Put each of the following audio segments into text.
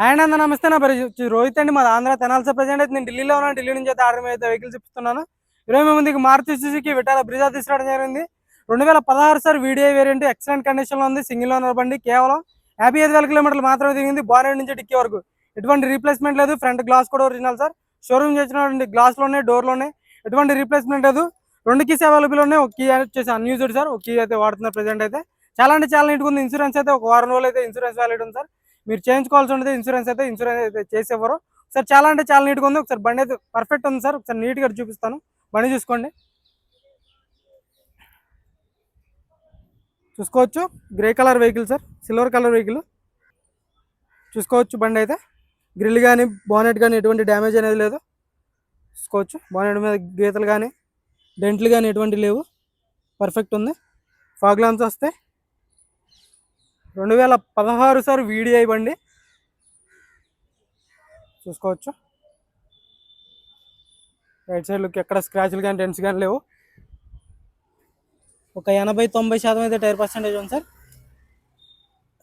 Hi అండి అందరూ నమస్తే నా పేరు రోహిత్ అండి. మాది ఆంధ్ర తెనాల్స ప్రజెంట్ అయితే నేను ఢిల్లీలో ఉన్నాను. ఢిల్లీ నుంచి అయితే ఆర్డర్ అయితే వెహికల్స్ ఇస్తున్నాను ఇరవై మీ మారుతి సుజుకి విటాల బ్రిజా తీసుకురావడం జరిగింది. రెండు వేల పదహారు సార్ వీడియో వేరియంట్ ఎక్సలెంట్ కండిషన్లో ఉంది. సింగిల్ ఓనర్ బండి కేవలం యాభై ఐదు వేల కిలోమీటర్లు మాత్రమే తిరిగింది బానెట్ నుంచి డిక్కీ వరకు. ఎటువంటి రీప్లేస్మెంట్ లేదు. ఫ్రంట్ గ్లాస్ కూడా ఒరిజినల్ సార్. షోరూమ్ చేసినటువంటి గ్లాస్లోనే డోర్లోనే ఎటువంటి రీప్లేస్మెంట్ లేదు. రెండు కీస్ అవైలబుల్ ఉన్నాయి. ఒక కీ వచ్చేసి అన్యూజ్డ్ సార్. ఒక కీ అయితే వాడుతున్నారు ప్రజెంట్ అయితే. చాలా అంటే చాలా నీట్గా ఉంది. ఇన్సూరెన్స్ అయితే ఒక వారం రోజులు అయితే ఇన్సూరెన్స్ వ్యాలిడ్ ఉంది సార్. మీరు చేయించుకోవాల్సి ఉంటుంది ఇన్సూరెన్స్ అయితే ఇన్సూరెన్స్ అయితే చేసేవారు. సార్ చాలా అంటే చాలా నీట్గా ఉంది. ఒకసారి బండి అయితే పర్ఫెక్ట్ ఉంది సార్. ఒకసారి నీట్గా చూపిస్తాను. బండి చూసుకోండి. చూసుకోవచ్చు. Grey colour vehicle sir. Silver colour vehicle చూసుకోవచ్చు బండి అయితే. గ్రిల్ కానీ బానెట్ కానీ ఎటువంటి డ్యామేజ్ అనేది లేదు. చూసుకోవచ్చు. బానెట్ మీద గీతలు కానీ డెంట్లు కానీ ఎటువంటి లేవు. పర్ఫెక్ట్ ఉంది. ఫాగ్ లాంచ్ వస్తే రెండు వేల పదహారు సార్ వీడియో బండి చూసుకోవచ్చు. రైట్ సైడ్ లుక్ ఎక్కడ స్క్రాచ్లు కానీ డెన్స్ కానీ లేవు. ఒక ఎనభై తొంభై శాతం అయితే టైర్ పర్సెంటేజ్ ఉంది సార్.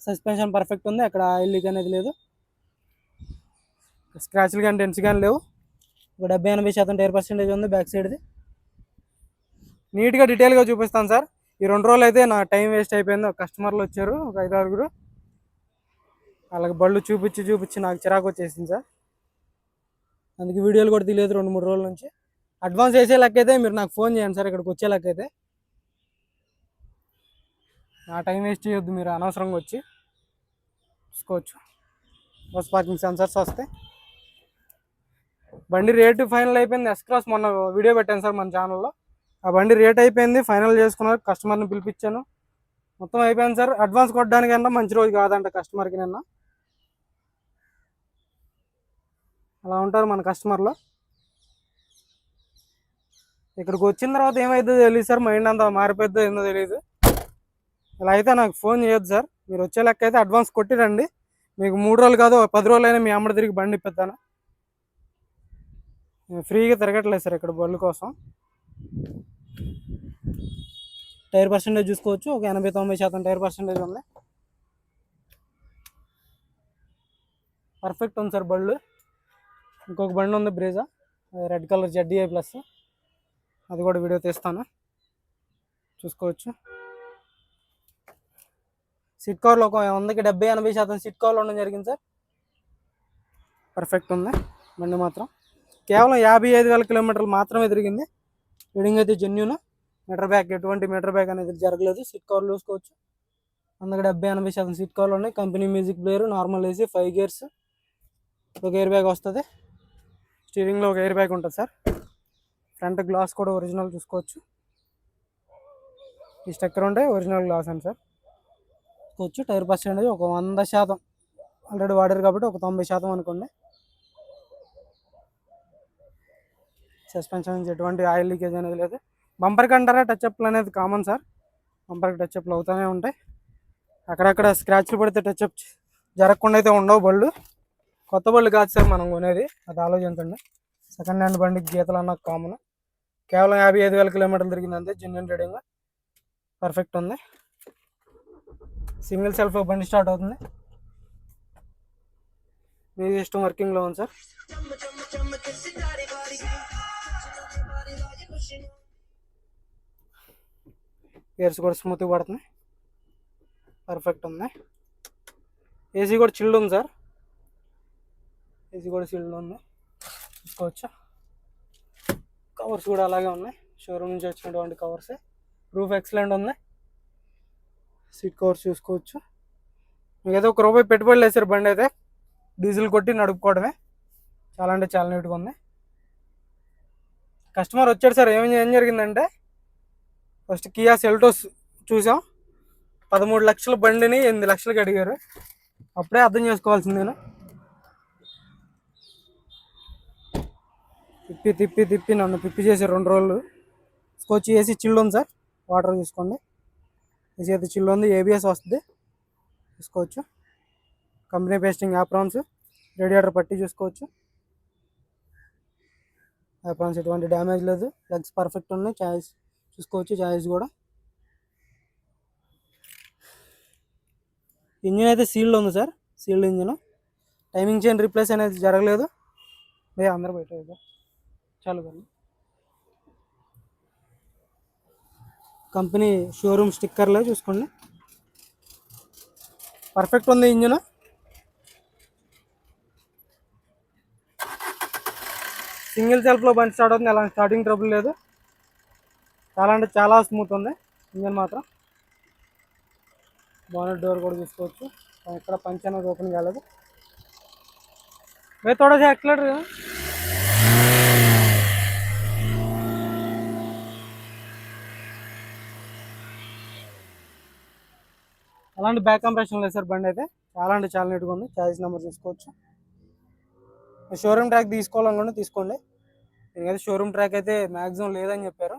సస్పెన్షన్ పర్ఫెక్ట్ ఉంది అక్కడ ఆయిల్ లీక్ అనేది లేదు. స్క్రాచ్లు కానీ డెన్స్ కానీ లేవు. ఒక డెబ్బై ఎనభై శాతం టైర్ పర్సెంటేజ్ ఉంది బ్యాక్ సైడ్ది. నీట్గా డీటెయిల్గా చూపిస్తాను సార్. ఈ రెండు రోజులు అయితే నా టైం వేస్ట్ అయిపోయింది. ఒక కస్టమర్లు వచ్చారు ఒక ఐదు ఆరుగురు వాళ్ళకి బళ్ళు చూపించి చూపించి నాకు చిరాకు వచ్చేసింది సార్. అందుకే వీడియోలు కూడా తెలియదు రెండు మూడు రోజుల నుంచి. అడ్వాన్స్ వేసే లెక్కైతే మీరు నాకు ఫోన్ చేయండి సార్ ఇక్కడికి వచ్చే లెక్క అయితే నా టైం వేస్ట్ చేయొద్దు మీరు అనవసరంగా వచ్చి చూసుకోవచ్చు. బస్ పార్కింగ్ సెన్సర్స్ వస్తాయి బండి రేటు ఫైనల్ అయిపోయింది. ఎస్ క్రాస్ మొన్న వీడియో పెట్టాను సార్ మన ఛానల్లో. ఆ బండి రేట్ అయిపోయింది. ఫైనల్ చేసుకున్నారు. కస్టమర్ని పిలిపించాను. మొత్తం అయిపోయింది సార్. అడ్వాన్స్ కొట్టడానికన్నా మంచి రోజు కాదంట కస్టమర్కి నిన్న. అలా ఉంటారు మన కస్టమర్లు. ఇక్కడికి వచ్చిన తర్వాత ఏమైతుందో తెలియదు సార్. మైండ్ అంతా మారిపోద్దో ఏందో తెలియదు ఇలా అయితే నాకు ఫోన్ చేయొద్దు సార్. మీరు వచ్చే లెక్క అయితే అడ్వాన్స్ కొట్టిరండి మీకు మూడు రోజులు కాదు పది రోజులు అయినా మీ అమ్మడి తిరిగి బండి ఇప్పిస్తాను నేను ఫ్రీగా తిరగట్లేదు సార్ ఇక్కడ బళ్ళు కోసం. టైర్ పర్సెంటేజ్ చూసుకోవచ్చు. ఒక ఎనభై తొంభై శాతం టైర్ పర్సెంటేజ్ ఉంది. పర్ఫెక్ట్ ఉంది సార్ బళ్ళు. ఇంకొక బండి ఉంది Brezza red colour ZDI plus అది కూడా వీడియో తీస్తాను. చూసుకోవచ్చు. సిట్ కవర్లో ఒక వందకి డెబ్బై ఎనభై శాతం సిట్ కవర్లు ఉండడం జరిగింది సార్. పర్ఫెక్ట్ ఉంది. బండి మాత్రం. కేవలం యాభై ఐదు వేల కిలోమీటర్లు మాత్రమే తిరిగింది. రీడింగ్ అయితే జెన్యున్ మీటర్ బ్యాక్ ఎటువంటి మీటర్ బ్యాక్ అనేది జరగలేదు. సీట్ కవర్లు చూసుకోవచ్చు. అందుకు డెబ్బై ఎనభై శాతం సీట్ కవర్లు ఉన్నాయి. Company music player normal AC five gears ఒక ఎయిర్ బ్యాగ్ వస్తుంది. స్టీరింగ్లో ఒక ఎయిర్ బ్యాగ్ ఉంటుంది సార్. ఫ్రంట్ గ్లాస్ కూడా ఒరిజినల్ చూసుకోవచ్చు. ఈ స్టక్కర్ ఉంటే ఒరిజినల్ గ్లాస్ అండి సార్. చూసుకోవచ్చు. టైర్ పర్సెంటేజ్ ఒక వంద శాతం. ఆల్రెడీ వాడారు కాబట్టి ఒక తొంభై శాతం అనుకోండి. సస్పెన్షన్ ఎటువంటి ఆయిల్ లీకేజ్ అనేది లేదు. బంపర్కి అంటారా టచ్అప్లు అనేది కామన్ సార్. బంపర్కి టచ్అప్లు అవుతూనే ఉంటాయి. అక్కడక్కడ స్క్రాచ్లు పడితే టచ్అప్ జరగకుండా అయితే ఉండవు బళ్ళు. కొత్త బళ్ళు కాదు సార్ మనం కొనేది. అది ఆలోచించండి. సెకండ్ హ్యాండ్ బండికి గీతలు అన్న కామన్. కేవలం యాభై ఐదు వేల కిలోమీటర్లు తిరిగింది అంతే. జెన్యున్ రీడింగ్ పర్ఫెక్ట్ ఉంది. సింగిల్ సెల్ఫ్ బండి స్టార్ట్ అవుతుంది. మీ ఇష్టం వర్కింగ్లో ఉంది సార్. గేర్స్ కూడా స్మూత్గా పడుతున్నాయి. పర్ఫెక్ట్ ఉంది. ఏసీ కూడా చిల్డ్ ఉంది సార్. ఏసీ కూడా చిల్డ్ ఉంది. చూసుకోవచ్చు? కవర్స్ కూడా అలాగే ఉన్నాయి. షోరూమ్ నుంచి వచ్చినటువంటి కవర్స్ రూఫ్ ఎక్సలెంట్ ఉంది. సీట్ కవర్స్ చూసుకోవచ్చు. మీకు ఏదో ఒక రూపాయి పెట్టుబడి వేసారు బండి అయితే. డీజిల్ కొట్టి నడుపుకోవడమే. చాలా అంటే చాలా నీట్గా ఉంది. కస్టమర్ వచ్చాడు సార్. ఏం ఏం జరిగిందంటే ఫస్ట్ కియా సెల్టోస్ చూసాం. పదమూడు లక్షల బండిని ఎనిమిది లక్షలకి అడిగారు. అప్పుడే అర్థం చేసుకోవాల్సింది నేను తిప్పి తిప్పి తిప్పి నన్ను తిప్పి చేసి రెండు రోజులు. స్కోచ్ ఏసీ చిల్లు ఉంది సార్. వాటర్ చూసుకోండి ఏసీ అయితే చిల్లు ఉంది. ఏబిఎస్ వస్తుంది. చూసుకోవచ్చు కంపెనీ పేస్టింగ్ యాప్రాన్స్ రేడియేటర్ పట్టి చూసుకోవచ్చు. యాప్రాన్స్ ఎటువంటి డ్యామేజ్ లేదు. లెగ్స్ పర్ఫెక్ట్ ఉన్నాయి. ఛాయిస్ చూసుకోవచ్చు చాయిస్ కూడా. ఇంజిన్ అయితే సీల్డ్ ఉంది sir sealed engine. Timing chain replace అనేది జరగలేదు. భయ్యా అందరూ బయట చాలు కానీ. కంపెనీ షోరూమ్ స్టిక్కర్లే చూసుకోండి. పర్ఫెక్ట్ ఉంది ఇంజిన్. సింగిల్ సెల్ఫ్లో బండి స్టార్ట్ అవుతుంది ఎలాంటి స్టార్టింగ్ ట్రబుల్ లేదు. చాలా అంటే చాలా స్మూత్ ఉంది. ఇంజన్ మాత్రం. బోనెట్ డోర్ కూడా చూసుకోవచ్చు. ఇక్కడ పంచ్ అనేది ఓపెన్ కాలేదు. మే తోడా యాక్సిలేటర్ అలాంటి బ్యాక్ కంప్రెషన్ లేదు సార్ బండి అయితే. చాలా అంటే చాలా నీట్గా ఉంది. ఛార్జ్ నెంబర్ తీసుకోవచ్చు షోరూమ్ ట్రాక్ తీసుకోవాలనుకుంటే తీసుకోండి. దీనికైతే షోరూమ్ ట్రాక్ అయితే మ్యాక్సిమం లేదని చెప్పారు.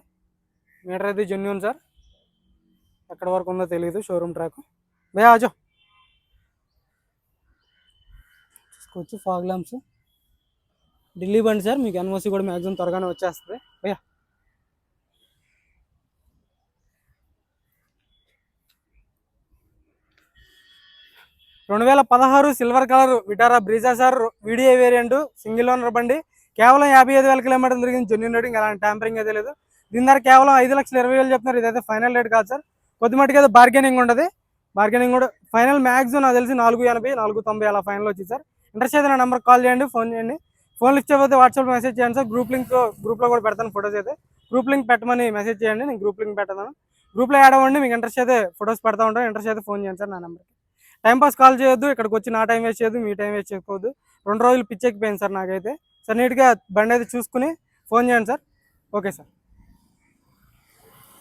మీటర్ అయితే జెన్యున్ సార్ ఎక్కడ వరకు ఉందో తెలియదు షోరూమ్ ట్రాక్ భయ ఆజో చూసుకోవచ్చు ఫాగ్ ల్యాంప్స్ ఢిల్లీ బండి సార్ మీకు ఎన్ఓసి కూడా మ్యాక్సిమం త్వరగానే వచ్చేస్తుంది. భయ రెండు వేల పదహారు silver colour Vitara Brezza sir video variant single owner బండి. కేవలం యాభై ఐదు వేల కిలోమీటర్లు తిరిగింది జెన్యున్ రేటింగ్ అలాంటి ట్యాంపరింగ్ అయితే లేదు దీని ధర కేవలం ఐదు లక్షల ఇరవై వేలు చెప్తున్నారు. ఇదైతే ఫైనల్ రేట్ కాదు సార్. కొద్ది అయితే బార్గెనింగ్ ఉండదు. బార్గెనింగ్ కూడా ఫైనల్ మ్యాక్సిమం నాకు తెలిసి నాలుగు ఎనభై నాలుగు తొంభై అలా ఫైనల్ వచ్చింది సార్. ఇంట్రెస్ట్ అయితే నా నెంబర్ కాల్ చేయండి ఫోన్ చేయండి. ఫోన్ లిస్ట్ చేయకపోతే వాట్సాప్ మెసేజ్ చేయండి సార్. గ్రూప్ లింక్ గ్రూప్లో కూడా పెడతాను ఫొటోస్ అయితే. గ్రూప్ లింక్ పెట్టమని మెసేజ్ చేయండి నేను గ్రూప్ లింక్ పెడతాను గ్రూప్లో యాడ్ అవ్వండి మీకు ఇంట్రెస్ట్ అయితే ఫొటోస్ పెడతా ఉంటాను ఇంట్రెస్ట్ అయితే ఫోన్ చేయండి సార్ నా నెంబర్కి టైంపాస్ కాల్ చేయొద్దు ఇక్కడికి వచ్చి నా టైం వేస్ట్ చేయొద్దు మీ టైం వేస్ట్ చేసుకోవద్దు. రెండు రోజులు పిచ్చెక్కిపోయింది సార్ నాకైతే. సార్ నీట్గా బండి అయితే చూసుకుని ఫోన్ చేయండి సార్. Okay sir.